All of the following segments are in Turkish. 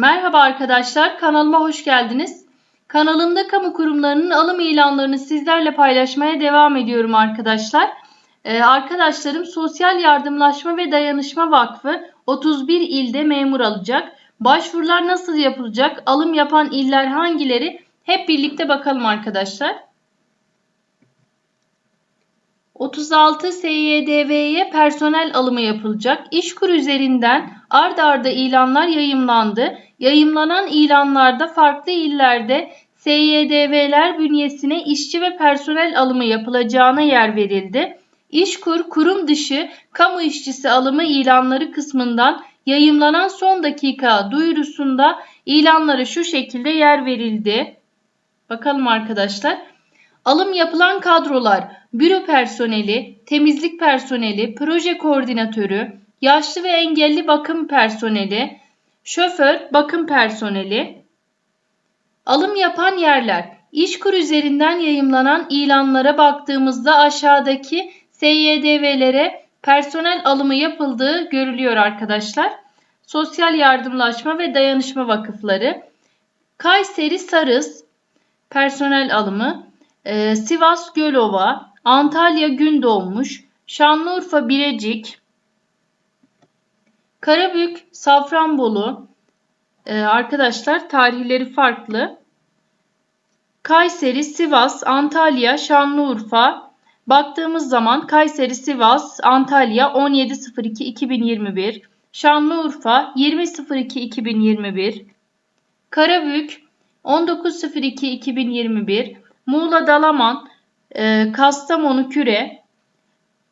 Merhaba arkadaşlar, kanalıma hoş geldiniz. Kanalımda kamu kurumlarının alım ilanlarını sizlerle paylaşmaya devam ediyorum arkadaşlar. Ee, arkadaşlarım Sosyal Yardımlaşma ve Dayanışma Vakfı 31 ilde memur alacak. Başvurular nasıl yapılacak? Alım yapan iller hangileri? Hep birlikte bakalım arkadaşlar. 36 SYDV'ye personel alımı yapılacak. İşkur üzerinden ard arda ilanlar yayımlandı. Yayımlanan ilanlarda farklı illerde SYDV'ler bünyesine işçi ve personel alımı yapılacağına yer verildi. İşkur kurum dışı kamu işçisi alımı ilanları kısmından yayımlanan son dakika duyurusunda ilanlara şu şekilde yer verildi. Bakalım arkadaşlar. Alım yapılan kadrolar büro personeli, temizlik personeli, proje koordinatörü, yaşlı ve engelli bakım personeli, şoför bakım personeli. Alım yapan yerler İşkur üzerinden yayımlanan ilanlara baktığımızda aşağıdaki SYDV'lere personel alımı yapıldığı görülüyor arkadaşlar. Sosyal Yardımlaşma ve Dayanışma Vakıfları, Kayseri Sarız personel alımı, ee, Sivas Gölova, Antalya Gündoğmuş, Şanlıurfa Birecik, Karabük Safranbolu. Ee, arkadaşlar tarihleri farklı. Kayseri, Sivas, Antalya, Şanlıurfa. Baktığımız zaman Kayseri, Sivas, Antalya 17.02.2021, Şanlıurfa 20.02.2021, Karabük 19.02.2021, Muğla Dalaman, e, Kastamonu Küre,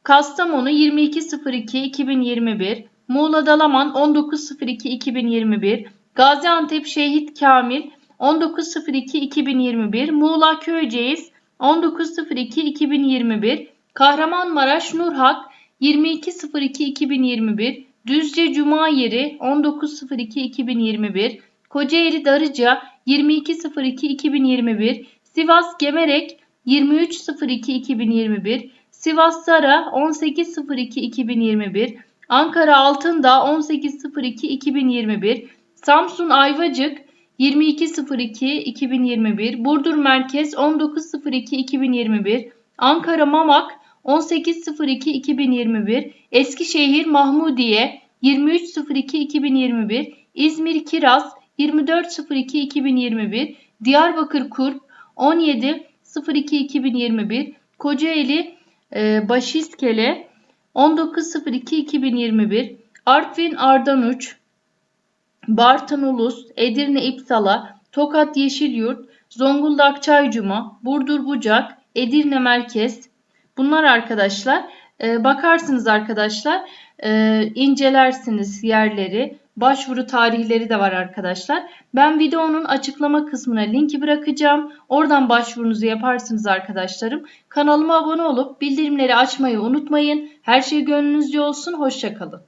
Kastamonu 22.02.2021, Muğla Dalaman 19.02.2021, Gaziantep Şehit Kamil 19.02.2021, Muğla Köyceğiz 19.02.2021, Kahramanmaraş Nurhak 22.02.2021, Düzce Cuma Yeri 19.02.2021, Kocaeli Darıca 22.02.2021, Sivas Gemerek 23.02.2021, Sivas Sara 18.02.2021, Ankara Altındağ 18.02.2021, Samsun Ayvacık 22.02.2021, Burdur Merkez 19.02.2021, Ankara Mamak 18.02.2021, Eskişehir Mahmudiye 23.02.2021, İzmir Kiraz 24.02.2021, Diyarbakır Kurp 17.02.2021, Kocaeli e, Başiskele 19.02.2021, Artvin Ardanuç, Bartın Ulus, Edirne İpsala, Tokat Yeşilyurt, Zonguldak Çaycuma, Burdur Bucak, Edirne Merkez. Bunlar arkadaşlar. E, bakarsınız arkadaşlar. E, incelersiniz yerleri. Başvuru tarihleri de var arkadaşlar. Ben videonun açıklama kısmına linki bırakacağım. Oradan başvurunuzu yaparsınız arkadaşlarım. Kanalıma abone olup bildirimleri açmayı unutmayın. Her şey gönlünüzce olsun. Hoşçakalın.